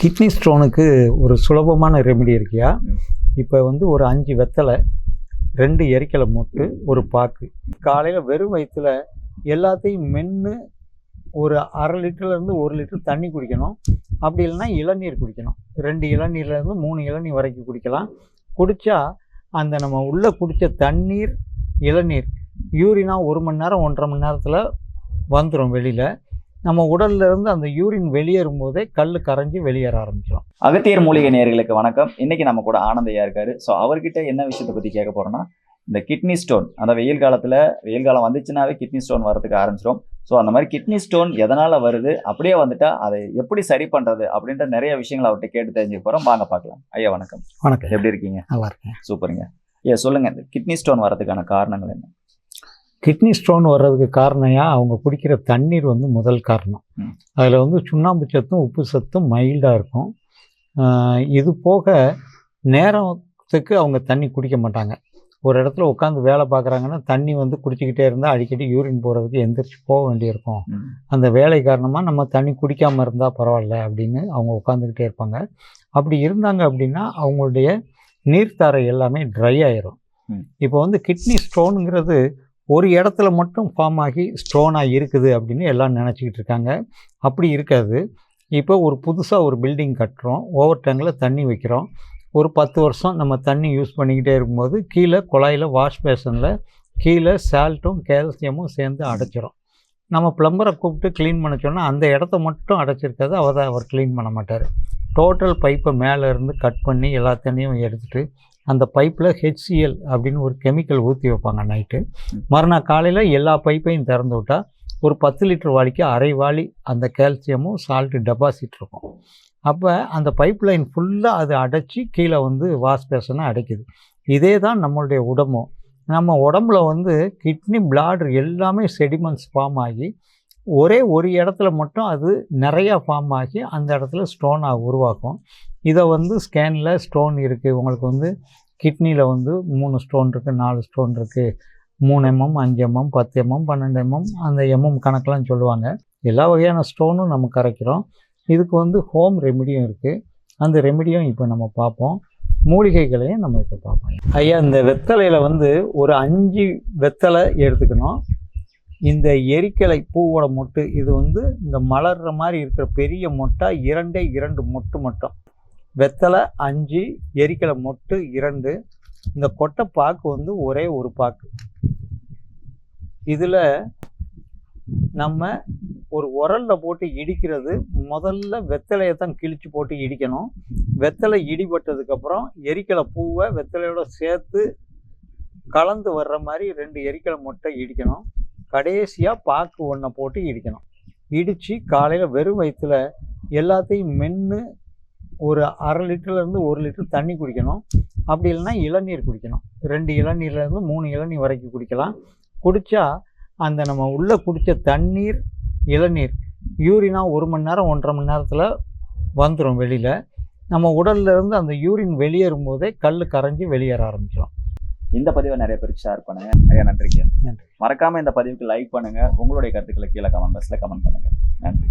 Kidney ஸ்டோனுக்கு ஒரு சுலபமான remedy இருக்கியா? இப்போ வந்து ஒரு அஞ்சு வெத்தலை ரெண்டு எரிக்கலை மொட்டு ஒரு பாக்கு. காலையில் வெறும் வயிற்றில் எல்லாத்தையும் மென்று ஒரு அரை லிட்டர்லேருந்து ஒரு லிட்டர் தண்ணி குடிக்கணும். அப்படி இல்லைன்னா இளநீர் குடிக்கணும். ரெண்டு இளநீர்லேருந்து மூணு இளநீர் வரைக்கும் குடிக்கலாம். குடித்தா அந்த நம்ம உள்ளே குடித்த தண்ணீர் இளநீர் யூரினா ஒரு மணி நேரம் ஒன்றரை மணி நேரத்தில் வந்துடும் வெளியில். நம்ம உடல்ல இருந்து அந்த யூரின் வெளியேறும் போதே கல் கரைஞ்சி வெளியேற ஆரம்பிச்சிடும் அகத்தியர் மூலிகை நேயர்களுக்கு வணக்கம். இன்னைக்கு நம்ம கூட ஆனந்தையா இருக்காரு. ஸோ அவர்கிட்ட என்ன விஷயத்தை பத்தி கேட்க போறோம்னா இந்த கிட்னி ஸ்டோன் அந்த வெயில் காலத்துல வெயில் காலம் வந்துச்சுனாவே கிட்னி ஸ்டோன் வரதுக்கு ஆரம்பிச்சிடும் ஸோ அந்த மாதிரி கிட்னி ஸ்டோன் எதனால வருது? அப்படியே வந்துட்டா அதை எப்படி சரி பண்றது? அப்படின்ற நிறைய விஷயங்களை அவர்கிட்ட கேட்டு தெரிஞ்சுக்க போறோம். வாங்க பார்க்கலாம். ஐயா வணக்கம். வணக்கம். எப்படி இருக்கீங்க? நல்லா இருக்கேன். சூப்பருங்க. ஏ சொல்லுங்க இந்த கிட்னி ஸ்டோன் வரதுக்கான காரணங்கள் என்ன? கிட்னி ஸ்டோன் வர்றதுக்கு காரணம்யா அவங்க குடிக்கிற தண்ணீர் வந்து முதல் காரணம். அதில் வந்து சுண்ணாம்பு சத்தும் உப்பு சத்தும் மைல்டாக இருக்கும் இது போக நேரத்துக்கு அவங்க தண்ணி குடிக்க மாட்டாங்க ஒரு இடத்துல உட்காந்து வேலை பார்க்குறாங்கன்னா தண்ணி வந்து குடிச்சிக்கிட்டே இருந்தால் அடிக்கடி யூரின் போகிறதுக்கு எந்திரிச்சு போக வேண்டியிருக்கும். அந்த வேலை காரணமாக நம்ம தண்ணி குடிக்காமல் இருந்தால் பரவாயில்ல அப்படின்னு அவங்க உட்காந்துக்கிட்டே இருப்பாங்க அப்படி இருந்தாங்க அப்படின்னா அவங்களுடைய நீர்த்தாரை எல்லாமே ட்ரை ஆயிரும். இப்போ வந்து கிட்னி ஸ்டோனுங்கிறது ஒரு இடத்துல மட்டும் ஃபார்ம் ஆகி ஸ்டோனாக இருக்குது அப்படின்னு எல்லாம் நினச்சிக்கிட்டு இருக்காங்க. அப்படி இருக்காது. இப்போ ஒரு புதுசாக ஒரு பில்டிங் கட்டுறோம். ஓவர் டேங்கில் தண்ணி வைக்கிறோம். ஒரு பத்து வருஷம் நம்ம தண்ணி யூஸ் பண்ணிக்கிட்டே இருக்கும்போது கீழே குழாயில் வாஷ் பேஷனில் கீழே சால்ட்டும் கேல்சியமும் சேர்ந்து அடைச்சிரும். நம்ம ப்ளம்பரை கூப்பிட்டு க்ளீன் பண்ண சொன்னால் அந்த இடத்த மட்டும் அடைச்சிருக்காது. அவர் அவர் க்ளீன் பண்ண மாட்டார். டோட்டல் பைப்பை மேலேருந்து கட் பண்ணி எல்லா தண்ணியும் எடுத்துட்டு அந்த பைப்பில் ஹெச்சிஎல் அப்படின்னு ஒரு கெமிக்கல் ஊற்றி வைப்பாங்க நைட்டு மறுநாள் காலையில் எல்லா பைப்பையும் திறந்து விட்டால் ஒரு பத்து லிட்டர் வாளிக்கு அரை வாளி அந்த கால்சியமும் சால்ட்டு டெபாசிட் இருக்கும். அப்போ அந்த பைப் லைன் ஃபுல்லாக அது அடைச்சி கீழே வந்து வாஷ் பேஷனை அடைக்குது. இதே தான் நம்மளுடைய உடம்பும். நம்ம உடம்புல வந்து கிட்னி பிளாடர் எல்லாமே செடிமெண்ட்ஸ் ஃபார்ம் ஆகி ஒரே ஒரு இடத்துல மட்டும் அது நிறையா ஃபார்ம் ஆகி அந்த இடத்துல ஸ்டோனாக உருவாக்கும் இதை வந்து ஸ்கேனில் ஸ்டோன் இருக்குது உங்களுக்கு வந்து கிட்னியில் வந்து மூணு ஸ்டோன் இருக்குது நாலு ஸ்டோன் இருக்குது மூணு எம்எம் அஞ்சு எம்எம் பத்து எம்எம் பன்னெண்டு எம்எம் அந்த எம்எம் கணக்கெலாம் சொல்லுவாங்க. எல்லா வகையான ஸ்டோனும் நம்ம கரைக்கிறோம். இதுக்கு வந்து ஹோம் ரெமிடியும் இருக்குது அந்த ரெமிடியும் இப்போ நம்ம பார்ப்போம். மூலிகைகளையும் நம்ம இப்போ பார்ப்போம். ஐயா இந்த வெத்தலையில் வந்து ஒரு அஞ்சு வெத்தலை எடுத்துக்கணும். இந்த எரிக்கலை பூவோட மொட்டு இது வந்து இந்த மலர்ற மாதிரி இருக்கிற பெரிய மொட்டை இரண்டே இரண்டு மொட்டு மட்டும். வெத்தலை அஞ்சு எரிக்கலை மொட்டு இரண்டு. இந்த கொட்டை பாக்கு வந்து ஒரே ஒரு பாக்கு. இதில் நம்ம ஒரு உரலில் போட்டு இடிக்கிறது முதல்ல வெத்தலையை தான் கிழிச்சு போட்டு இடிக்கணும். வெத்தலை இடிபட்டதுக்கப்புறம் எரிக்கலை பூவை வெத்தலையோட சேர்த்து கலந்து வர்ற மாதிரி ரெண்டு எரிக்கலை மொட்டை இடிக்கணும். கடைசியாக பாக்கு ஒன்றை போட்டு இடிக்கணும். இடித்து காலையில் வெறும் வயிற்றில் எல்லாத்தையும் மென்று ஒரு அரை லிட்டர்லேருந்து ஒரு லிட்டர் தண்ணி குடிக்கணும். அப்படி இல்லைன்னா இளநீர் குடிக்கணும். ரெண்டு இளநீர்லேருந்து மூணு இளநீர் வரைக்கும் குடிக்கலாம். குடித்தா அந்த நம்ம உள்ளே குடித்த தண்ணீர் இளநீர் யூரினா ஒரு மணி நேரம் ஒன்றரை மணி நேரத்தில் வந்துடும் வெளியில். நம்ம உடல்லேருந்து அந்த யூரின் வெளியேறும் போதே கல் கரைஞ்சி வெளியேற ஆரம்பிச்சிடும் இந்த பதிவை நிறைய பேருக்கு ஷேர் பண்ணுங்க. ஐயா நன்றிங்க. நன்றி. மறக்காம இந்த பதிவுக்கு லைக் பண்ணுங்க. உங்களுடைய கருத்துக்களை கீழே கமெண்ட் பாக்ஸ்ல கமெண்ட் பண்ணுங்க. நன்றி.